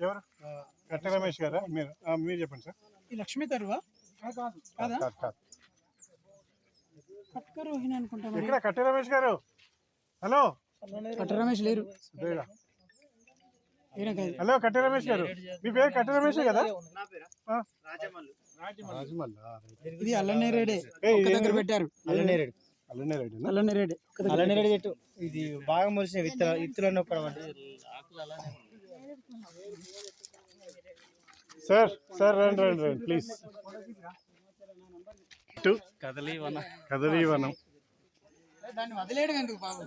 ఎవరు? కట్ట రమేష్ గారా? మీరు మీరు చెప్పండి సార్. ఈ లక్ష్మీ తరువా? కాదా. కట్క రోహిణి అనుకుంటా కట్ట రమేష్ గారు? హలో? కట్ట రమేష్ లేరు. హలో కట్ట రమేష్ గారు. మీ పేరు కట్ట రమేష్ కదా? ఆ? రాజమల్లా. ఇది అల్లనేరేడే ఒక దగ్గర? పెట్టారు. అల్లనేరేడు? అల్లనేరేడే అల్లనేరేడు చెట్టు ఇది బాగా మొలిసిన విత్తన విత్తులన్నీ ఒక్కడ సార్ సార్ రండి రండి రండి ప్లీజ్ టు కదలి వన కదలీ వనం దాన్ని వదిలేయడం ఎందుకు బాబు?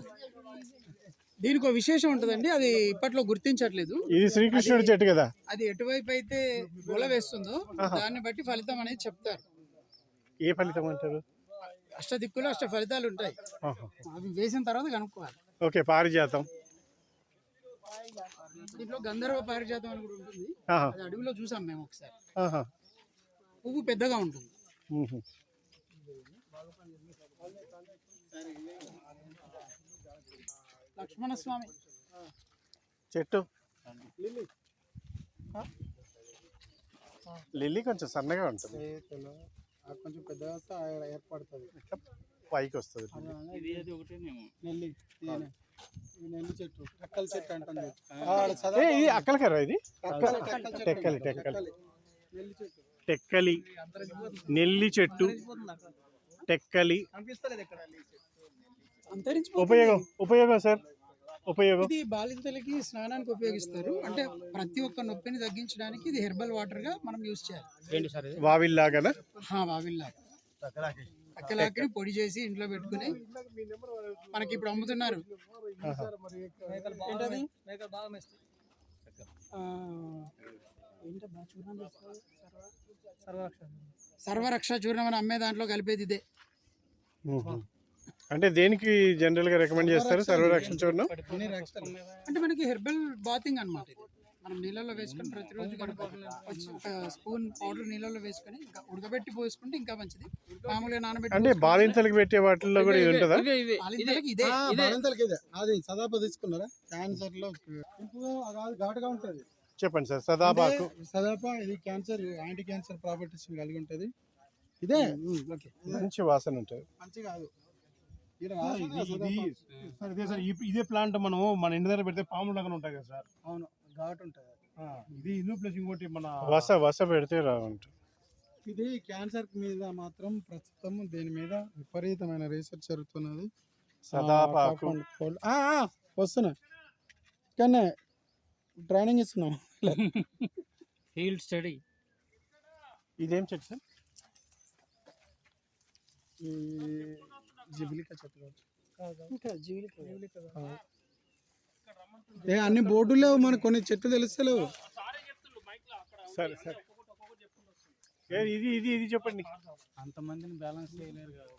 దీనికి ఒక విశేషం ఉంటుందండి అది ఇప్పట్లో గుర్తించట్లేదు. ఇది శ్రీకృష్ణుడి చెట్టు కదా? అది ఎటువైపు అయితే గొల వేస్తుందో దాన్ని బట్టి ఫలితం అనేది చెప్తారు. ఏ ఫలితం అంటారు? అష్ట దిక్కులు అష్ట ఫలితాలు ఉంటాయి. అవి వేసిన తర్వాత కనుక్కోవాలి. ఓకే పారిజాతం. దీంట్లో గంధర్వ పారిజాతం అని కూడా ఉంటుంది. అది అడవిలో చూసాం మేము ఒకసారి. ఆహా. పువ్వు పెద్దగా ఉంటుంది. లక్ష్మణ స్వామి చెట్టు. లిల్లీ కొంచెం సన్నగా ఉంటుంది. కొంచెం పెద్దగా ఏర్పడుతుంది. పైకి వస్తుంది. నెల్లి ఈయన. ఈ నెల్లి చెట్టు టక్కల చెట్టు అంటుంది ఏ, ఇది ఇది? టెక్కలి టెక్కలి. నెల్లి చెట్టు. టెక్కలి. నెల్లి చెట్టు. టెక్కలి. అంతరించి ఉపయోగం ఉపయోగం సార్? ఉపయోగం. ఇది బాలింతలకి స్నానానికి ఉపయోగిస్తారు. అంటే ప్రతి ఒక్క నొప్పిని తగ్గించడానికి ఇది హెర్బల్ వాటర్గా మనం యూజ్ చేయాలి. ఏంటి సార్ ఇది? వావిల్లాగనా? హా, వావిల్లాగా. అక్కలాకి పొడి చేసి ఇంట్లో పెట్టుకుని మనకి ఇప్పుడు అమ్ముతున్నారు చూర్ణం? సర్వరక్ష చూర్ణం అని అమ్మే దాంట్లో కలిపేది ఇదే. అంటే దేనికి జనరల్గా రికమెండ్ చేస్తారు? సర్వరక్షణ చూడడం అంటే మనకి హెర్బల్ బాతింగ్ అన్నమాట ఇది. మనం నీళ్ళలో వేసుకొని ప్రతిరోజు కనుక ఒక స్పూన్ పౌడర్ నీళ్ళలో వేసుకొని ఇంకా ఉడకబెట్టి పోసుకుంటే ఇంకా మంచిది. మామూలుగా నానబెట్టి అంటే బాలింతలకు పెట్టే వాటిల్లో కూడా ఇది ఉంటుందా? ఇదే బాలింతలకి ఇదే. అది సదాప తీసుకున్నారా? క్యాన్సర్లో ఘాటుగా ఉంటుంది. చెప్పండి సార్ సదాబాకు సదాప ఇది క్యాన్సర్ యాంటీ క్యాన్సర్ ప్రాపర్టీస్ కలిగి ఉంటది. ఇదే? ఓకే. మంచి వాసన ఉంటుంది. మంచి కాదు. ఇది- ప్లాంట్ మనం మన ఇంటి దగ్గర పెడితే పాములు లాగా ఉంటాయి కదా సార్? అవును. ఘాటు ఉంటది ఆ, ఇది ఇది ప్లస్ ఇంకోటి మన వస వస పెడితే రావంటుంది ఇది క్యాన్సర్ మీద మాత్రం ప్రస్తుతం దీని మీద విపరీతమైన రీసెర్చ్ జరుగుతున్నది. ఆ, వస్తున్నా. కానీ ట్రైనింగ్ ఇస్తున్నాం. Field study. ఇదేం చెట్టు సార్? ఈ జిబిలిక చెట్టు జీవిక ఆ. ఏ అన్ని బోర్డులు లేవు మనకు కొన్ని చెట్లు తెలుస్తలేవు సరే సరే. ఇది ఇది ఇది చెప్పండి. అంతమందిని బ్యాలెన్స్ చేయలేరు కదా.